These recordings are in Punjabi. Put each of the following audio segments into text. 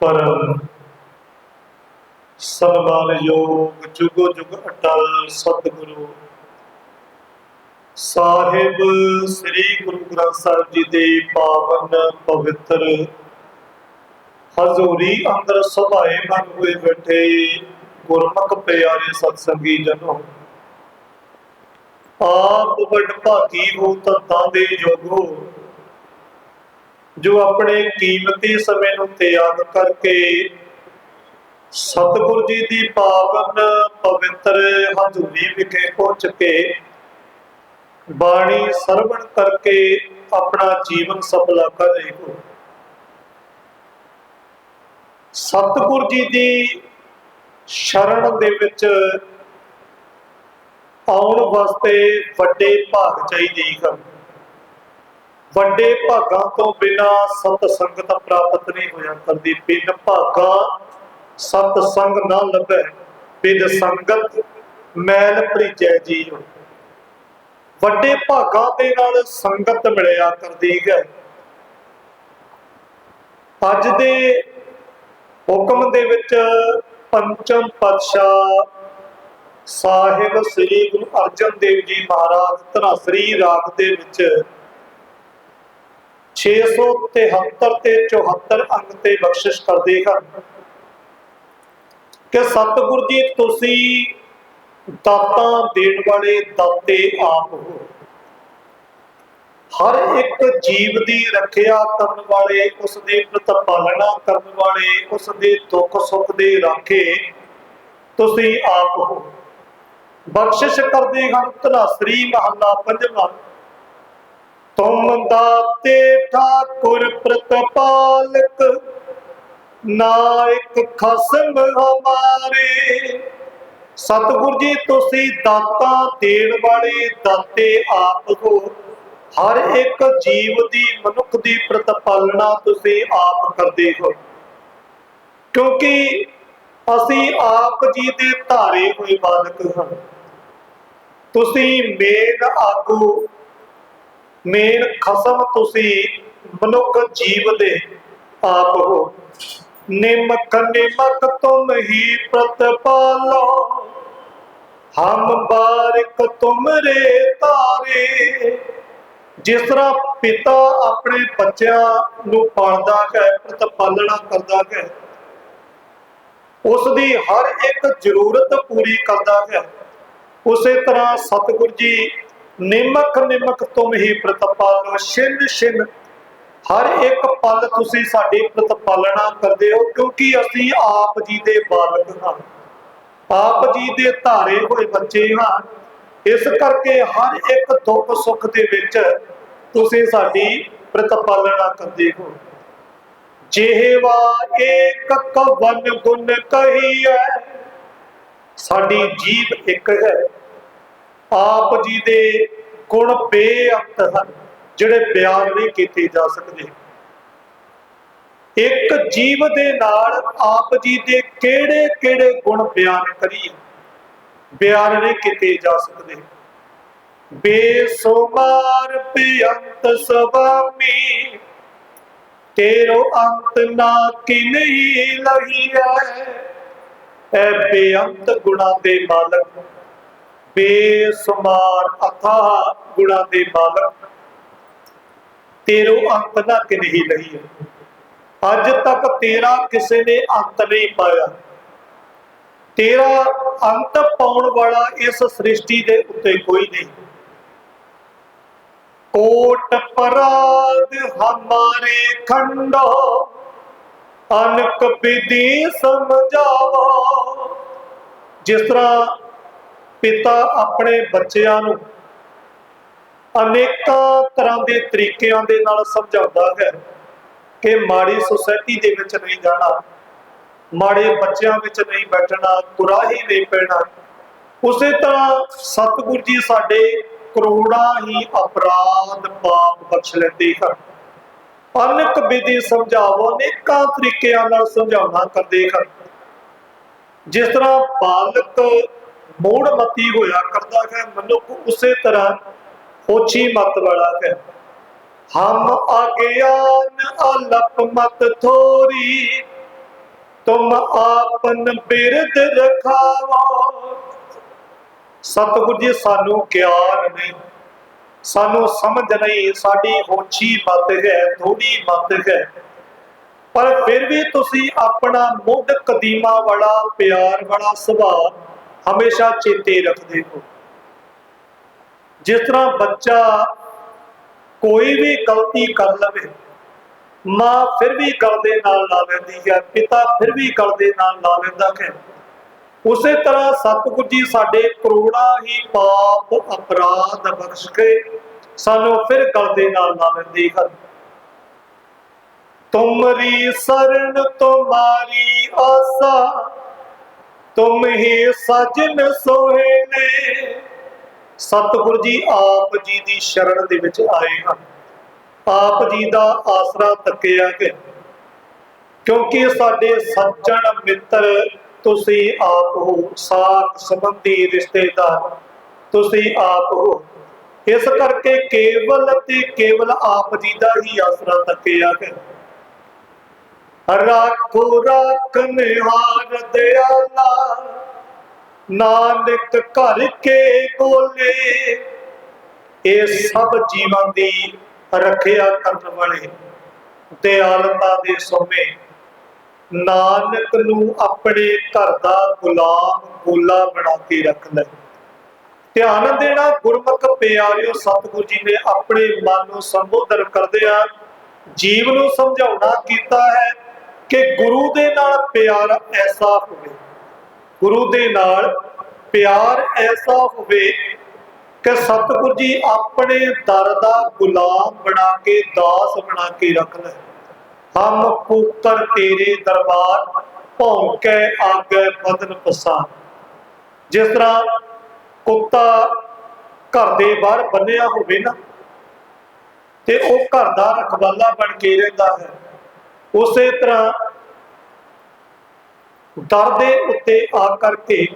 ਪਰਮ ਸਨਮਾਨਯੋਗ ਜੁਗੋ ਜੁਗ ਅਟਲ ਸਤਿਗੁਰੂ। ਸਾਹਿਬ ਸ੍ਰੀ ਗੁਰੂ ਗ੍ਰੰਥ ਸਾਹਿਬ ਜੀ ਦੇ ਪਾਵਨ ਪਵਿੱਤਰ ਹਜ਼ੂਰੀ ਅੰਦਰ ਸੁਭਾਏ ਮਨ ਹੋਏ ਬੈਠੇ ਗੁਰਮੁਖ ਪਿਆਰੇ ਸਤਸੰਗੀ ਜਨੋ। ਆਪ ਵੱਡ ਭਾਗੀ ਹੋ ਤਤਾਂ ਦੇ ਜੋਗੋ। ਜੋ ਆਪਣੇ ਕੀਮਤੀ ਸਮੇਂ ਨੂੰ ਤਿਆਗ ਕਰਕੇ ਸਤਿਗੁਰ ਜੀ ਦੀ ਪਾਵਨ ਪਵਿੱਤਰ ਹਜ਼ੂਰੀ ਵਿਖੇ ਪਹੁੰਚ ਕੇ ਬਾਣੀ ਸਰਵਣ ਕਰਕੇ ਆਪਣਾ ਜੀਵਨ ਸਫਲਾ ਕਰ ਰਹੇ ਹੋ। ਸਤਿਗੁਰ ਜੀ ਦੀ ਸ਼ਰਨ ਦੇ ਵਿੱਚ ਆਉਣ ਵਾਸਤੇ ਵੱਡੇ ਭਾਗ ਚਾਹੀਦੇ ਹਨ। ਵੱਡੇ ਭਾਗਾਂ ਤੋਂ ਬਿਨਾ ਸਤ ਸੰਗਤ ਪ੍ਰਾਪਤ ਨਹੀਂ ਹੋਇਆ ਕਰਦੀ। ਬਿਨ ਭਾਗਾ ਸਤ ਸੰਗ ਨਾ ਲੱਭੈ, ਬਿਨ ਸੰਗਤ ਮੈਲ ਭਰੀਜੈ ਜੀਵ ਵੱਡੇ ਭਾਗਾਂ ਦੇ ਨਾਲ ਸੰਗਤ ਮਿਲਿਆ ਕਰਦੀ ਹੈ। ਅੱਜ ਦੇ ਹੁਕਮ ਦੇ ਵਿੱਚ ਪੰਚਮ ਪਾਤਸ਼ਾਹ ਸਾਹਿਬ ਸ੍ਰੀ ਗੁਰੂ ਅਰਜਨ ਦੇਵ ਜੀ ਮਹਾਰਾਜ ਧਨਾਸਰੀ ਰਾਗ ਦੇ ਵਿੱਚ 673 ਤੇ 74 ਅੰਗ ਤੇ ਬਖਸ਼ਿਸ਼ ਕਰਦੇ ਹਨ। ਕਿ ਸਤਿਗੁਰ ਜੀ, ਤੁਸੀਂ ਦਾਤਾਂ ਦੇਣ ਵਾਲੇ ਦਾਤੇ ਆਪ ਹੋ। ਹਰ ਇੱਕ ਜੀਵ ਦੀ ਰੱਖਿਆ ਕਰਨ ਵਾਲੇ ਉਸ ਦੀ ਪ੍ਰਤਪਾਲਣਾ ਕਰਨ ਵਾਲੇ ਉਸ ਦੇ ਦੁੱਖ ਸੁੱਖ ਦੇ ਰਾਖੇ ਤੁਸੀਂ ਆਪ ਹੋ। ਬਖਸ਼ਿਸ਼ ਕਰਦੇ ਹਨ ਧਨਾਸਰੀ ਮਹੱਲਾ ਪੰਜਵਾਂ। ਤੁਮ ਦਾਤੇ ਠਾਕੁਰ ਪ੍ਰਤਪਾਲਕ, ਨਾਇਕ ਖਸਮ ਹਮਾਰੇ। ਸਤਿਗੁਰ ਜੀ, ਤੁਸੀਂ ਦਾਤਾ ਦੇਣ ਵਾਲੇ ਦਾਤੇ ਆਪ ਹੋ। ਹਰ ਇੱਕ ਜੀਵ ਦੀ, ਮਨੁੱਖ ਦੀ ਪ੍ਰਤਪਾਲਣਾ ਤੁਸੀਂ ਆਪ ਕਰਦੇ ਹੋ। ਕਿਉਂਕਿ ਅਸੀਂ ਆਪ ਜੀ ਦੇ ਧਾਰੇ ਹੋਏ ਬਾਲਕ ਹਾਂ। ਤੁਸੀਂ ਮੇਨ ਆਗੂ ਮੇਨ ਖਸਮ ਤੁਸੀਂ ਮਨੁੱਖ ਜੀਵ ਦੇ ਆਪ ਹੋ। ਨਿਮਕ ਨਿਮਕ ਤੁਮ ਹੀ ਪ੍ਰਤਪਾਲੋ। ਹਮ ਬਾਰਿਕ ਤੁਮਰੇ ਤਾਰੇ। ਜਿਸ ਤਰ੍ਹਾਂ ਪਿਤਾ ਆਪਣੇ ਬੱਚਿਆਂ ਨੂੰ ਪਾਲਦਾ ਹੈ, ਪ੍ਰਤਪਾਲਣਾ ਕਰਦਾ ਹੈ ਉਸ ਦੀ ਹਰ ਇੱਕ ਜ਼ਰੂਰਤ ਪੂਰੀ ਕਰਦਾ ਹੈ। ਉਸੇ ਤਰ੍ਹਾਂ ਸਤਿਗੁਰ ਜੀ ਨਿਮਕ ਨਿਮਕ ਤੁਮ ਹੀ ਪ੍ਰਤਪਾਲੋ ਛਿਨ ਛਿਨ। ਹਰ ਇੱਕ ਪਲ ਤੁਸੀਂ ਸਾਡੀ ਪ੍ਰਤਪਾਲਣਾ ਕਰਦੇ ਹੋ, ਕਿਉਂਕਿ ਅਸੀਂ ਆਪ ਜੀ ਦੇ ਬਾਲਕ ਹਾਂ। ਆਪ ਜੀ ਦੇ ਧਾਰੇ ਹੋਏ ਬੱਚੇ ਹਾਂ। ਇਸ ਕਰਕੇ ਹਰ ਇੱਕ ਦੁੱਖ ਸੁੱਖ ਦੇ ਵਿੱਚ ਤੁਸੀਂ ਸਾਡੀ ਪ੍ਰਤਪਾਲਣਾ ਕਰਦੇ ਹੋ। ਜਿਹਵਾ ਏਕ ਕਵਨ ਗੁਣ ਕਹੀਐ, ਸਾਡੀ ਜੀਵ ਇੱਕ ਹੈ। ਆਪ ਜੀ ਦੇ ਗੁਣ ਬੇਅੰਤ ਹਨ, ਜਿਹੜੇ ਬਿਆਨ ਨਹੀਂ ਕੀਤੇ ਜਾ ਸਕਦੇ। ਇੱਕ ਜੀਵ ਦੇ ਨਾਲ ਆਪ ਜੀ ਦੇ ਕਿਹੜੇ ਕਿਹੜੇ ਗੁਣ ਬਿਆਨ ਕਰੀਏ? ਬਿਆਨ ਨਹੀਂ ਕੀਤੇ ਜਾ ਸਕਦੇ। ਬੇਸੁਮਾਰ ਬੇਅੰਤ ਸੁਭਾਮੀ ਤੇਰੋ ਅੰਤ ਨਾ ਕਿ ਨਹੀਂ ਲਹੀਐ ਐ ਬੇਅੰਤ ਗੁਣਾ ਦੇ ਮਾਲਕ ਬੇਸੁਮਾਰ ਅਥਾ ਗੁਣਾ ਦੇ ਮਾਲਕ, ਤੇਰੋ ਅੰਤ ਨਾ ਕਿ ਨਹੀਂ ਲਹੀਐ ਅੱਜ ਤੱਕ ਤੇਰਾ ਕਿਸੇ ਨੇ ਅੰਤ ਨਹੀਂ ਪਾਇਆ। ਤੇਰਾ ਅੰਤ ਪਾਉਣ ਵਾਲਾ ਇਸ ਸ੍ਰਿਸ਼ਟੀ ਦੇ ਉੱਤੇ ਕੋਈ ਨਹੀਂ। ਕੋਟ ਪਰਾਗ ਹਮਾਰੇ ਖੰਡੋ, ਅਨਕ ਵਿਧੀ ਸਮਝਾਵੋ। ਜਿਸ ਤਰ੍ਹਾਂ ਪਿਤਾ ਆਪਣੇ ਬੱਚਿਆਂ ਨੂੰ ਅਨੇਕਾਂ ਤਰ੍ਹਾਂ ਦੇ ਤਰੀਕਿਆਂ ਦੇ ਨਾਲ ਸਮਝਾਉਂਦਾ ਹੈ ਕਿ ਮਾੜੀ ਸੁਸਾਇਟੀ ਦੇ ਵਿੱਚ ਨਹੀਂ ਜਾਣਾ, ਮਾੜੇ ਬੱਚਿਆਂ ਵਿੱਚ ਨਹੀਂ ਬੈਠਣਾ ਕੁਰਾਹੀ ਨਹੀਂ ਪੈਣਾ, ਉਸੇ ਤਰ੍ਹਾਂ ਸਤਿਗੁਰ ਜੀ ਸਾਡੇ ਕਰੋੜਾਂ ਹੀ ਅਪਰਾਧ ਪਾਪ ਬਖਸ਼ ਲੈਂਦੇ ਹਨ। ਅਨੇਕ ਵਿਧੀ ਸਮਝਾਵੋ ਅਨੇਕਾਂ ਤਰੀਕਿਆਂ ਨਾਲ ਸਮਝਾਉਣਾ ਕਰਦੇ ਹਨ। ਜਿਸ ਤਰ੍ਹਾਂ ਬਾਲਕ ਮੂੜ ਮਤੀ ਹੋਇਆ, ਕਰਦਾ ਹੈ ਮਨੁੱਖ ਉਸੇ ਤਰ੍ਹਾਂ, ਹੋਛੀ ਮਤ ਵਾਲਾ ਹੈ। ਹਮ ਅਗਿਆਨ ਅਲਪ ਮਤ ਥੋਰੀ, ਤੁਮ ਆਪਨ ਬਿਰਦ ਰਖਾਵੋ। ਸਤਿਗੁਰ ਜੀ, ਸਾਨੂੰ ਗਿਆਨ ਨਹੀਂ, ਸਾਨੂੰ ਸਮਝ ਨਹੀਂ, ਸਾਡੀ ਹੋਛੀ ਮਤ ਹੈ, ਥੋੜੀ ਮਤ ਹੈ। ਪਰ ਫਿਰ ਵੀ ਤੁਸੀਂ ਆਪਣਾ ਮੁੱਢ ਕਦੀਮਾ ਵਾਲਾ, ਪਿਆਰ ਵਾਲਾ ਸੁਭਾਅ ਹਮੇਸ਼ਾ ਚੇਤੇ ਰੱਖਦੇ ਹੋ। ਜਿਸ ਤਰ੍ਹਾਂ ਬੱਚਾ ਕੋਈ ਵੀ ਗਲਤੀ ਕਰ ਲਵੇ, ਮਾਂ ਫਿਰ ਵੀ ਗਲ ਦੇ ਨਾਲ ਲਾ ਲੈਂਦੀ ਹੈ, ਪਿਤਾ ਫਿਰ ਵੀ ਗਲ ਦੇ ਨਾਲ ਲਾ ਲੈਂਦਾ ਹੈ। ਉਸੇ ਤਰ੍ਹਾਂ ਸਤਿਗੁਰ ਜੀ ਸਾਡੇ ਕਰੋੜਾਂ ਹੀ ਪਾਪ ਅਪਰਾਧ ਬਖਸ਼ ਕੇ ਸਾਨੂੰ ਫਿਰ ਗਲ ਦੇ ਨਾਲ ਲਾ ਲੈਂਦੀ ਹਨ ਤੁਮਰੀ ਸਰਣ ਤੁਮਾਰੀ ਆਸਾ ਤੁਮ ਹੀ ਸਜਨ ਸੋਹਣੇ ਸਤਿਗੁਰ ਜੀ ਆਪ ਜੀ ਦੀ ਸ਼ਰਨ ਦੇ ਵਿੱਚ ਆਏ ਹਨ। ਆਪ ਜੀ ਦਾ ਆਸਰਾ ਤੱਕਿਆ ਗਿਆ ਕਿਉਂਕਿ ਸਾਡੇ ਸੱਜਣ ਮਿੱਤਰ, ਤੁਸੀਂ ਆਪ ਹੋ ਸਾਥ ਸੰਬੰਧੀ ਰਿਸ਼ਤੇਦਾਰ। ਤੁਸੀਂ ਆਪ ਹੋ। ਇਸ ਕਰਕੇ ਕੇਵਲ ਤੇ ਕੇਵਲ ਆਪ ਜੀ ਦਾ ਹੀ ਆਸਰਾ ਤੱਕਿਆ ਗਿਆ ਰਾਖੋ ਰਾਖਨ ਹਾਰ ਦਿਆਲਾ। ਨਾਨਕ ਘਰ ਕੇ ਬੋਲੇ, ਇਹ ਸਭ ਜੀਵਾਂ ਦੀ ਰੱਖਿਆ ਕਰਨ ਵਾਲੇ ਦਿਆਲਤਾ ਦੇ ਸੋਮੇ। ਨਾਨਕ ਨੂੰ ਆਪਣੇ ਘਰ ਦਾ ਗੁਲਾਮ ਗੋਲਾ ਬਣਾ ਕੇ ਰੱਖ ਲੈ। ਧਿਆਨ ਦੇਣਾ ਗੁਰਮੁਖ ਪਿਆਰਿਓ, ਸਤਿਗੁਰੂ ਜੀ ਨੇ ਆਪਣੇ ਮਨ ਨੂੰ ਸੰਬੋਧਨ ਕਰਦਿਆਂ ਜੀਵ ਨੂੰ ਸਮਝਾਉਣਾ ਕੀਤਾ ਹੈ। ਕਿ ਗੁਰੂ ਦੇ ਨਾਲ ਪਿਆਰ ਐਸਾ ਹੋਵੇ। ਗੁਰੂ ਦੇ ਨਾਲ ਪਿਆਰ ਐਸਾ ਹੋਵੇ ਕਿ ਸਤਿਗੁਰੂ ਜੀ ਆਪਣੇ ਦਰ ਦਾ ਗੁਲਾਮ ਬਣਾ ਕੇ, ਦਾਸ ਬਣਾ ਕੇ ਰੱਖ ਲੈ। ਹਮ ਪੁੱਤਰ ਤੇਰੇ ਦਰਬਾਰ, ਭੌਂਕੇ ਆਗੇ ਬਦਨ ਪਸਾ ਜਿਸ ਤਰ੍ਹਾਂ ਕੁੱਤਾ ਘਰ ਦੇ ਬਾਹਰ ਬੰਨਿਆ ਹੋਵੇ ਨਾ, ਤੇ ਉਹ ਘਰ ਦਾ ਰਖਵਾਲਾ ਬਣ ਕੇ ਰਹਿੰਦਾ ਹੈ। ਉਸੇ ਤਰ੍ਹਾਂ ਦਰ ਦੇ ਉੱਤੇ ਆ ਕਰਕੇ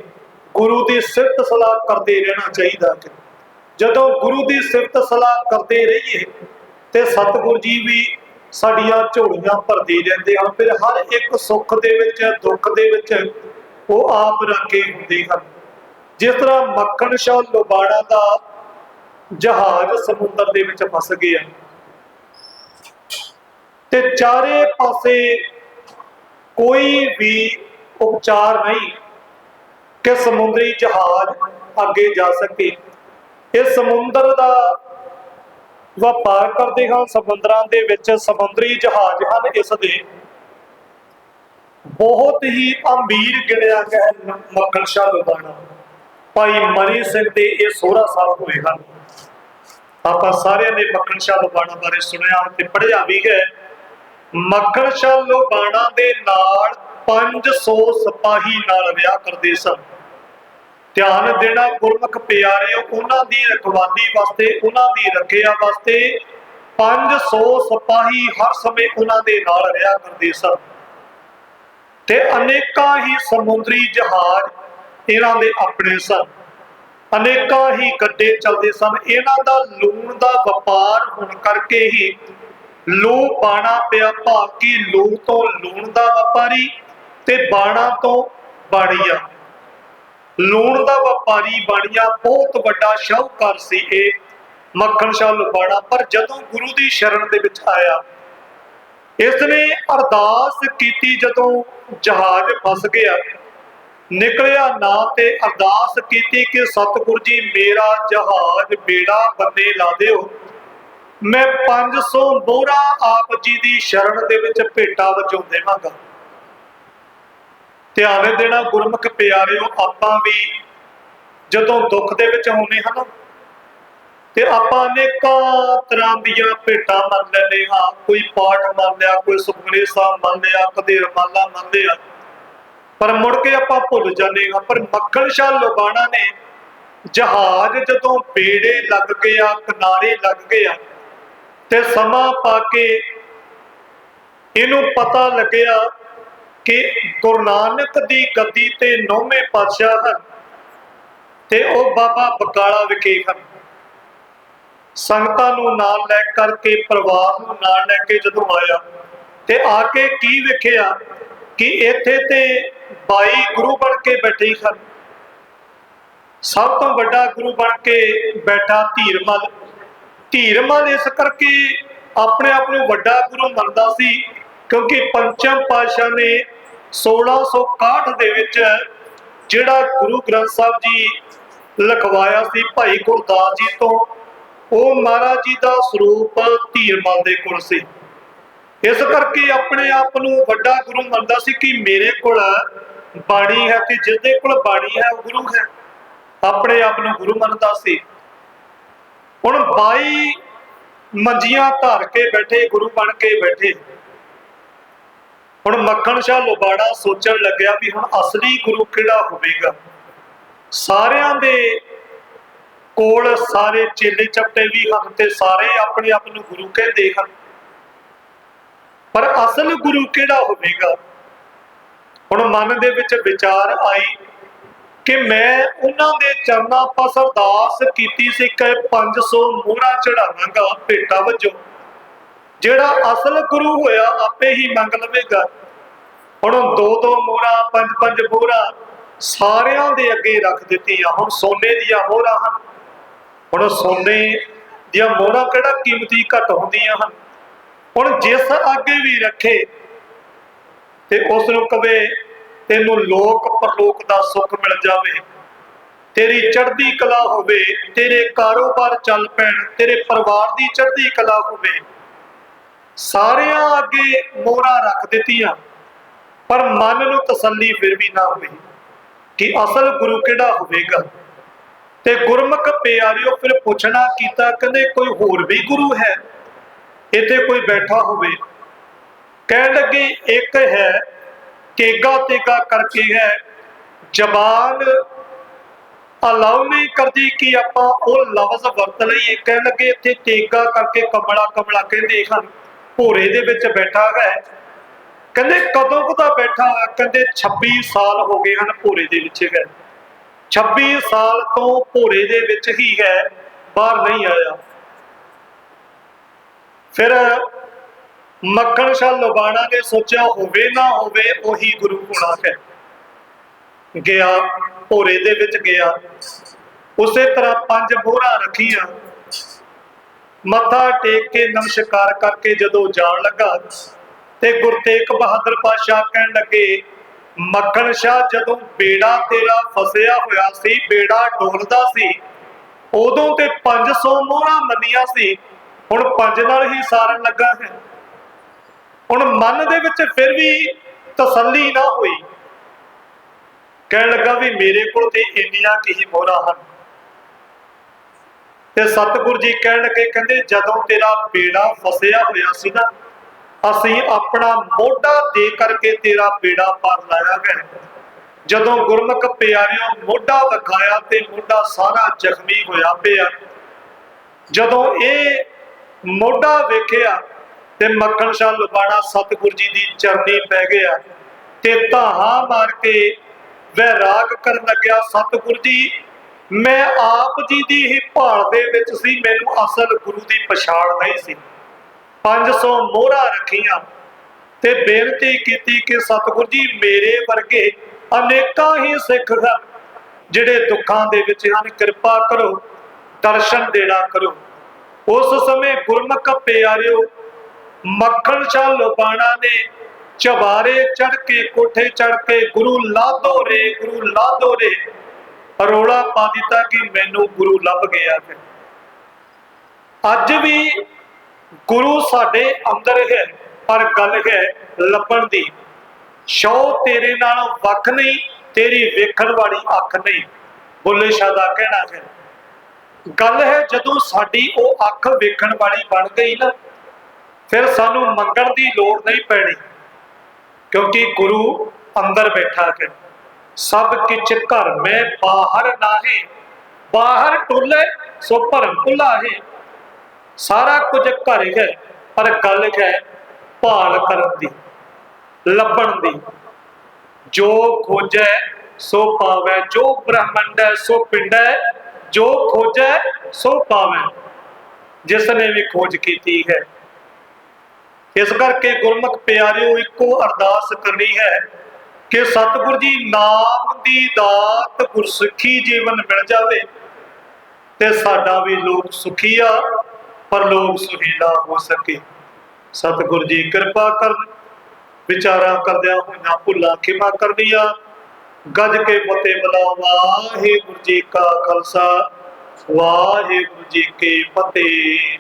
ਗੁਰੂ ਦੀ ਸਿਫਤ ਸਲਾਹ ਕਰਦੇ ਰਹਿਣਾ ਚਾਹੀਦਾ ਹੈ। ਜਦੋਂ ਗੁਰੂ ਦੀ ਸਿਫਤ ਸਲਾਹ ਕਰਦੇ ਰਹੀਏ ਤੇ ਸਤਿਗੁਰ ਜੀ ਵੀ ਸਾਡੀਆਂ ਝੋਲੀਆਂ ਭਰਦੇ ਰਹਿੰਦੇ ਹਨ। ਫਿਰ ਹਰ ਇੱਕ ਸੁੱਖ ਦੇ ਵਿੱਚ, ਦੁੱਖ ਦੇ ਵਿੱਚ ਉਹ ਆਪ ਰੱਖੇ ਹੁੰਦੇ ਹਨ। ਜਿਸ ਤਰ੍ਹਾਂ ਮੱਖਣ ਸ਼ਾਹ ਲੋਬਾਣਾ ਦਾ ਜਹਾਜ਼ ਸਮੁੰਦਰ ਦੇ ਵਿੱਚ ਫਸ ਗਿਆ। ਤੇ ਚਾਰੇ ਪਾਸੇ ਕੋਈ ਵੀ ਉਪਚਾਰ ਨਹੀਂ ਕਿ ਸਮੁੰਦਰੀ ਜਹਾਜ਼ ਅੱਗੇ ਜਾ ਸਕੇ। ਇਹ ਸਮੁੰਦਰ ਦਾ ਵਪਾਰ ਕਰਦੇ ਹਾਂ, ਸਮੁੰਦਰਾਂ ਦੇ ਵਿੱਚ ਸਮੁੰਦਰੀ ਜਹਾਜ਼ ਹਨ, ਇਸ ਦੇ ਬਹੁਤ ਹੀ ਅਮੀਰ ਗਿਣਿਆ ਗਿਆ ਮੱਕਣ ਸ਼ਾਹ ਲੁਬਾਣਾ ਭਾਈ ਮਨੀ ਸਿੰਘ ਦੇ ਇਹ ਸੋਹਰਾ ਸਾਹਿਬ ਹੋਏ ਹਨ। ਆਪਾਂ ਸਾਰਿਆਂ ਨੇ ਮੱਕਣ ਸ਼ਾਹ ਲੁਬਾਣਾ ਬਾਰੇ ਸੁਣਿਆ ਤੇ ਪੜ੍ਹਿਆ ਵੀ ਹੈ। ਮੱਖਣ ਲੋਬਾਣਾ ਦੇ ਨਾਲ 500 ਸਿਪਾਹੀ ਨਾਲ ਵਿਆਹ ਕਰਦੇ ਸਨ। ਧਿਆਨ ਦੇਣਾ ਗੁਰਮੁਖ ਪਿਆਰਿਓ, ਉਹਨਾਂ ਦੀ ਰਖਵਾਲੀ ਵਾਸਤੇ, ਉਹਨਾਂ ਦੀ ਰੱਖਿਆ ਵਾਸਤੇ 500 ਸਿਪਾਹੀ ਹਰ ਸਮੇਂ ਉਹਨਾਂ ਦੇ ਨਾਲ ਰਿਹਾ ਕਰਦੇ ਸਨ। ਤੇ ਅਨੇਕਾਂ ਹੀ ਸਮੁੰਦਰੀ ਜਹਾਜ਼ ਇਹਨਾਂ ਦੇ ਆਪਣੇ ਸਨ। ਅਨੇਕਾਂ ਹੀ ਗੱਡੇ ਚੱਲਦੇ ਸਨ। ਇਹਨਾਂ ਦਾ ਲੂਣ ਦਾ ਵਪਾਰ ਹੋਣ ਕਰਕੇ ਹੀ ਲੋ ਬਾਣਾ ਪਿਆ ਭਾਵ ਕਿ, ਲੂ ਤੋਂ ਲੂਣ ਦਾ ਵਪਾਰੀ ਤੇ ਬਾਣਾ ਤੋਂ ਬਾਣੀਆ। ਲੂਣ ਦਾ ਵਪਾਰੀ ਬਾਣੀਆ ਬਹੁਤ ਵੱਡਾ ਸ਼ਾਹੂਕਾਰ ਸੀ ਇਹ, ਮੱਖਣ ਸ਼ਾਹ ਲੁਬਾਣਾ। ਪਰ ਜਦੋਂ ਗੁਰੂ ਦੀ ਸ਼ਰਨ ਦੇ ਵਿੱਚ ਆਇਆ ਇਸ ਨੇ ਅਰਦਾਸ ਕੀਤੀ ਜਦੋਂ ਜਹਾਜ਼ ਫਸ ਗਿਆ। ਨਿਕਲਿਆ ਨਾ ਤੇ ਅਰਦਾਸ ਕੀਤੀ ਕਿ ਸਤਿਗੁਰ ਜੀ, ਮੇਰਾ ਜਹਾਜ਼, ਬੇੜਾ ਬੰਨੇ ਲਾ ਦਿਓ। ਮੈਂ 500 ਮੋਹਰਾ ਆਪ ਜੀ ਦੀ ਸ਼ਰਨ ਦੇ ਵਿੱਚ ਭੇਟਾ ਵਜੋਂ ਦੇਵਾਂਗਾ। ਧਿਆਨ ਦੇਣਾ ਗੁਰਮੁਖ ਪਿਆਰਿਓ, ਆਪਾਂ ਵੀ ਜਦੋਂ ਦੁੱਖ ਦੇ ਵਿੱਚ ਹੁੰਨੇ ਹਨ ਤੇ ਆਪਾਂ ਅਨੇਕਾਂ ਤਰ੍ਹਾਂ ਦੀਆਂ ਭੇਟਾਂ ਮੰਨ ਲੈਂਦੇ ਹਾਂ। ਕੋਈ ਪਾਠ ਮੰਨ ਲਿਆ, ਕੋਈ ਸੁਖਮਨੀ ਸਾਹਿਬ ਮੰਨ ਲਿਆ, ਕਦੇ ਰਮਾਲਾ ਮੰਨ ਲਿਆ। ਪਰ ਮੁੜ ਕੇ ਆਪਾਂ ਭੁੱਲ ਜਾਂਦੇ ਹਾਂ। ਪਰ ਮੱਖਣ ਸ਼ਾਹ ਲੋਬਾਣਾ ਨੇ ਜਹਾਜ਼ ਜਦੋਂ ਬੇੜੇ ਲੱਗ ਗਿਆ, ਕਿਨਾਰੇ ਲੱਗ ਗਿਆ ਤੇ ਸਮਾਂ ਪਾ ਕੇ ਇਹਨੂੰ ਪਤਾ ਲੱਗਿਆ ਕਿ ਗੁਰੂ ਨਾਨਕ ਦੀ ਗੱਦੀ ਤੇ ਨੌਵੇਂ ਪਾਤਸ਼ਾਹ ਹਨ ਤੇ ਉਹ ਬਾਬਾ ਬਕਾਲਾ ਵਿਖੇ ਹਨ। ਸੰਗਤਾਂ ਨੂੰ ਨਾਲ ਲੈ ਕਰਕੇ, ਪਰਿਵਾਰ ਨੂੰ ਨਾਲ ਲੈ ਕੇ ਜਦੋਂ ਆਇਆ ਤੇ ਆ ਕੇ ਕੀ ਵੇਖਿਆ ਕਿ ਇੱਥੇ ਤੇ 22 ਗੁਰੂ ਬਣ ਕੇ ਬੈਠੇ ਹਨ। ਸਭ ਤੋਂ ਵੱਡਾ ਗੁਰੂ ਬਣ ਕੇ ਬੈਠਾ ਧੀਰਮਲ। ਧੀਰਮਲ ਇਸ ਕਰਕੇ ਆਪਣੇ ਆਪ ਨੂੰ ਵੱਡਾ ਗੁਰੂ ਮੰਨਦਾ ਸੀ, ਕਿਉਂਕਿ ਪੰਚਮ ਪਾਤਸ਼ਾਹ ਨੇ 1661 ਦੇ ਵਿੱਚ ਜਿਹੜਾ ਗੁਰੂ ਗ੍ਰੰਥ ਸਾਹਿਬ ਜੀ ਲਿਖਵਾਇਆ ਸੀ ਭਾਈ ਗੁਰਦਾਸ ਜੀ ਤੋਂ, ਉਹ ਮਹਾਰਾਜ ਜੀ ਦਾ ਸਰੂਪ ਧੀਰਮਲ ਦੇ ਕੋਲ ਸੀ। ਇਸ ਕਰਕੇ ਆਪਣੇ ਆਪ ਨੂੰ ਵੱਡਾ ਗੁਰੂ ਮੰਨਦਾ ਸੀ ਕਿ ਮੇਰੇ ਕੋਲ ਬਾਣੀ ਹੈ ਤੇ ਜਿਹਦੇ ਕੋਲ ਬਾਣੀ ਹੈ, ਉਹ ਗੁਰੂ ਹੈ। ਆਪਣੇ ਆਪ ਨੂੰ ਗੁਰੂ ਮੰਨਦਾ ਸੀ। ਹੁਣ 22 ਮੰਜੀਆਂ ਧਾਰ ਕੇ ਬੈਠੇ, ਗੁਰੂ ਬਣ ਕੇ ਬੈਠੇ। ਹੁਣ ਮੱਖਣ ਸ਼ਾਹ ਲੋਬਾੜਾ ਸੋਚਣ ਲੱਗਿਆ ਵੀ ਹੁਣ ਅਸਲੀ ਗੁਰੂ ਕਿਹੜਾ ਹੋਵੇਗਾ? ਸਾਰਿਆਂ ਦੇ ਕੋਲ ਸਾਰੇ ਚੇਲੇ ਚਪਟੇ ਵੀ ਹਨ ਤੇ ਸਾਰੇ ਆਪਣੇ ਆਪ ਨੂੰ ਗੁਰੂ ਕਹਿੰਦੇ ਹਨ। ਪਰ ਅਸਲ ਗੁਰੂ ਕਿਹੜਾ ਹੋਵੇਗਾ? ਹੁਣ ਮਨ ਦੇ ਵਿੱਚ ਵਿਚਾਰ ਆਈ ਕਿ ਮੈਂ ਉਹਨਾਂ ਦੇ ਚਰਨਾਂ ਪਾਸ ਅਰਦਾਸ ਕੀਤੀ ਸੀ ਕਿ 500 ਮੋਹਰਾ ਚੜਾਵਾਂਗਾ ਭੇਟਾ ਵਜੋਂ। ਜਿਹੜਾ ਅਸਲ ਗੁਰੂ ਹੋਇਆ, ਆਪੇ ਹੀ ਮੰਗ ਲਵੇਗਾ। ਹੁਣ ਦੋ ਦੋ ਮੋਹਰਾ, ਪੰਜ ਪੰਜ ਮੋਹਰਾ ਸਾਰਿਆਂ ਦੇ ਅੱਗੇ ਰੱਖ ਦਿੱਤੀਆਂ। ਹੁਣ ਸੋਨੇ ਦੀਆਂ ਮੋਹਰਾਂ ਹਨ। ਹੁਣ ਸੋਨੇ ਦੀਆਂ ਮੋਹਰਾਂ ਕਿਹੜਾ ਕੀਮਤੀ ਘੱਟ ਹੁੰਦੀਆਂ ਹਨ? ਹੁਣ ਜਿਸ ਅੱਗੇ ਵੀ ਰੱਖੇ ਤੇ ਉਸ ਨੂੰ ਕਵੇ ਤੈਨੂੰ ਲੋਕ ਪਰਲੋਕ ਦਾ ਸੁੱਖ ਮਿਲ ਜਾਵੇ। ਤੇਰੀ ਚੜ੍ਹਦੀ ਕਲਾ ਹੋਵੇ, ਤੇਰੇ ਕਾਰੋਬਾਰ ਚੱਲ ਪੈਣ, ਤੇਰੇ ਪਰਿਵਾਰ ਦੀ ਚੜ੍ਹਦੀ ਕਲਾ ਹੋਵੇ। ਸਾਰਿਆਂ ਅੱਗੇ ਮੋਹਰਾਂ ਰੱਖ ਦਿੱਤੀਆਂ, ਪਰ ਮਨ ਨੂੰ ਤਸੱਲੀ ਫਿਰ ਵੀ ਨਾ ਹੋਈ। ਕਿ ਅਸਲ ਗੁਰੂ ਕਿਹੜਾ ਹੋਵੇਗਾ? ਤੇ ਗੁਰਮੁਖ ਪਿਆਰਿਓ, ਫਿਰ ਪੁੱਛਣਾ ਕੀਤਾ, ਕਹਿੰਦੇ ਕੋਈ ਹੋਰ ਵੀ ਗੁਰੂ ਹੈ? ਇੱਥੇ ਕੋਈ ਬੈਠਾ ਹੋਵੇ। ਕਹਿਣ ਲੱਗੇ, ਇੱਕ ਹੈ ਤੇਗਾ ਤੇਗਾ ਕਰਕੇ ਹੈ। ਜ਼ਬਾਨ ਅਲਾਉ ਨਹੀਂ ਕਰਦੀ ਕਿ ਆਪਾਂ ਉਹ ਲਫ਼ਜ਼ ਵਰਤ ਲਈਏ। ਕਹਿਣ ਲੱਗੇ ਇੱਥੇ ਤੇਗਾ ਕਰਕੇ ਕਮਲਾ ਕਮਲਾ ਕਹਿੰਦੇ ਹਨ। ਭੋਰੇ ਦੇ ਵਿੱਚ ਬੈਠਾ ਹੈ। ਕਹਿੰਦੇ ਕਦੋਂ ਕਦਾ ਬੈਠਾ ਕਹਿੰਦੇ 26 ਸਾਲ ਹੋ ਗਏ ਹਨ ਭੋਰੇ ਦੇ ਵਿੱਚ ਹੈ। 26 ਸਾਲ ਤੋਂ ਭੋਰੇ ਦੇ ਵਿੱਚ ਹੀ ਹੈ। ਬਾਹਰ ਨਹੀਂ ਆਇਆ। ਫਿਰ ਮੱਖਣ ਸ਼ਾਹ ਲੁਬਾਣਾ ਨੇ ਸੋਚਿਆ ਹੋਵੇ ਨਾ ਹੋਵੇ, ਉਹੀ ਗੁਰੂ ਹੋਣਾ ਹੈ ਗਿਆ, ਭੋਰੇ ਦੇ ਵਿੱਚ ਗਿਆ। ਉਸੇ ਤਰ੍ਹਾਂ ਪੰਜ ਮੋਹਰਾਂ ਰੱਖੀਆਂ। ਮੱਥਾ ਟੇਕ ਕੇ ਨਮਸਕਾਰ ਕਰਕੇ ਜਦੋਂ ਜਾਣ ਲੱਗਾ, ਤੇ ਗੁਰਤੇਗ ਬਹਾਦਰ ਪਾਤਸ਼ਾਹ ਕਹਿਣ ਲੱਗੇ, ਮੱਖਣ ਸ਼ਾਹ ਜਦੋਂ ਬੇੜਾ ਤੇਰਾ ਫਸਿਆ ਹੋਇਆ ਸੀ, ਬੇੜਾ ਡੋਲਦਾ ਸੀ, ਉਦੋਂ ਤੇ 500 ਮੋਹਰਾਂ ਮੰਨੀਆਂ ਸੀ, ਹੁਣ ਪੰਜ ਨਾਲ ਹੀ ਸਾਰਨ ਲੱਗਾ ਹੈ। ਹੁਣ ਮਨ ਦੇ ਵਿੱਚ ਫਿਰ ਵੀ ਤਸੱਲੀ ਨਾ ਹੋਈ। ਕਹਿਣ ਲੱਗਾ ਵੀ ਮੇਰੇ ਕੋਲ ਤੇ ਇੰਨੀਆਂ ਕੀ ਮੋਹਰਾਂ ਹਨ। ਤੇ ਸਤਿਗੁਰ ਜੀ ਕਹਿਣ ਲੱਗੇ, ਕਹਿੰਦੇ, ਜਦੋਂ ਤੇਰਾ ਬੇੜਾ ਫਸਿਆ ਹੋਇਆ ਸੀ ਨਾ, ਅਸੀਂ ਆਪਣਾ ਮੋਢਾ ਦੇ ਕਰਕੇ ਤੇਰਾ ਬੇੜਾ ਪਾਰ ਲਾਇਆ ਗਿਆ। ਜਦੋਂ ਗੁਰਮੁਖ ਪਿਆਰਿਓ ਮੋਢਾ ਵਿਖਾਇਆ ਤੇ ਮੋਢਾ ਸਾਰਾ ਜ਼ਖਮੀ ਹੋਇਆ ਪਿਆ। ਜਦੋਂ ਇਹ ਮੋਢਾ ਵੇਖਿਆ ਤੇ ਮੱਖਣ ਸ਼ਾਹ ਲੁਬਾਣਾ ਸਤਿਗੁਰ ਜੀ ਦੀ ਚਰਨੀ ਪੈ ਗਿਆ ਤੇ ਧਾਹਾਂ ਮਾਰ ਕੇ ਵਹਿ ਕਰਨ ਲੱਗਿਆ ਸਤਿਗੁਰੂ ਜੀ, ਮੈਂ ਆਪ ਜੀ ਦੀ ਹੀ ਭਾਲ ਦੇ ਵਿੱਚ ਸੀ, ਮੈਨੂੰ ਅਸਲ ਗੁਰੂ ਦੀ ਪਛਾਣ ਨਹੀਂ ਸੀ। 500 ਮੋਹਰਾਂ ਰੱਖੀਆਂ ਤੇ ਬੇਨਤੀ ਕੀਤੀ ਕਿ ਸਤਿਗੁਰੂ ਜੀ, ਮੇਰੇ ਵਰਗੇ ਅਨੇਕਾਂ ਹੀ ਸਿੱਖ ਹਨ, ਜਿਹੜੇ ਦੁੱਖਾਂ ਦੇ ਵਿੱਚ ਹਨ, ਕਿਰਪਾ ਕਰੋ, ਦਰਸ਼ਨ ਦੇਣਾ ਕਰੋ। ਉਸ ਸਮੇਂ ਗੁਰਮੁਖ ਪਿਆਰਿਓ ਮੱਖਣ ਸ਼ਾਹ ਲੋਬਾਣਾ ਨੇ ਚਵਾਰੇ ਚੜ ਕੇ ਕੋਠੇ ਚੜ ਕੇ, ਗੁਰੂ ਲਾਧੋ ਰੇ, ਗੁਰੂ ਲਾਧੋ ਰੇ। ਰੋਲਾ ਪਾ ਦਿੱਤਾ ਕਿ ਮੈਨੂੰ ਗੁਰੂ ਲੱਭ ਗਿਆ ਹੈ। ਅੱਜ ਵੀ ਗੁਰੂ ਸਾਡੇ ਅੰਦਰ ਹੈ, ਪਰ ਗੱਲ ਹੈ ਲੱਭਣ ਦੀ। ਸ਼ੋ ਤੇਰੇ ਨਾਲ ਵੱਖ ਨਹੀਂ, ਤੇਰੀ ਵੇਖਣ ਵਾਲੀ ਅੱਖ ਨਹੀਂ, ਬੁੱਲੇ ਸ਼ਾਹ ਦਾ ਕਹਿਣਾ ਹੈ। ਗੱਲ ਹੈ ਜਦੋਂ ਸਾਡੀ ਉਹ ਅੱਖ ਵੇਖਣ ਵਾਲੀ ਬਣ ਗਈ ਨਾ ਫਿਰ ਸਾਨੂੰ ਮੰਗਣ ਦੀ ਲੋੜ ਨਹੀਂ ਪੈਣੀ, ਕਿਉਂਕਿ ਗੁਰੂ ਅੰਦਰ ਬੈਠਾ ਹੈ। ਸਭ ਕਿਛ ਘਰ ਮੈਂ, ਬਾਹਰ ਨਾਹੀ। ਬਾਹਰ ਟੁੱਲੇ, ਸੋ ਭਰਮ ਭੁਲਾਹੀ। ਸਾਰਾ ਕੁਝ ਘਰ ਹੈ, ਪਰ ਗੱਲ ਹੈ ਭਾਲ ਕਰਨ ਦੀ, ਲੱਭਣ ਦੀ। ਜੋ ਖੋਜੈ, ਸੋ ਪਾਵੈ। ਜੋ ਬ੍ਰਹਮੰਡ ਹੈ, ਸੋ ਪਿੰਡ ਹੈ। ਜੋ ਖੋਜੈ, ਸੋ ਪਾਵੈ। ਜਿਸ ਨੇ ਵੀ ਖੋਜ ਕੀਤੀ ਹੈ। ਇਸ ਕਰਕੇ ਗੁਰਮੁਖ ਪਿਆਰਿਓ, ਇੱਕੋ ਅਰਦਾਸ ਕਰਨੀ ਹੈ ਕਿ ਸਤਿਗੁਰ ਜੀ ਨਾਮ ਦੀ ਦਾਤ ਗੁਰਸਿੱਖੀ ਜੀਵਨ ਮਿਲ ਜਾਵੇ ਤੇ ਸਾਡਾ ਵੀ ਲੋਕ ਸੁਖੀ ਆ, ਪਰ ਲੋਕ ਸੁਹੀਲਾ ਹੋ ਸਕੇ। ਸਤਿਗੁਰ ਜੀ ਕਿਰਪਾ ਕਰਨ, ਵਿਚਾਰਾਂ ਕਰਦਿਆਂ ਹੋਈਆਂ ਭੁੱਲਾਂ ਖਿਮਾ ਕਰਦੀਆਂ ਗੱਜ ਕੇ ਫਤਿਹ ਬੁਲਾਓ, ਵਾਹਿਗੁਰੂ ਜੀ ਕਾ ਖਾਲਸਾ, ਵਾਹਿਗੁਰੂ ਜੀ ਕੀ ਫਤਿਹ।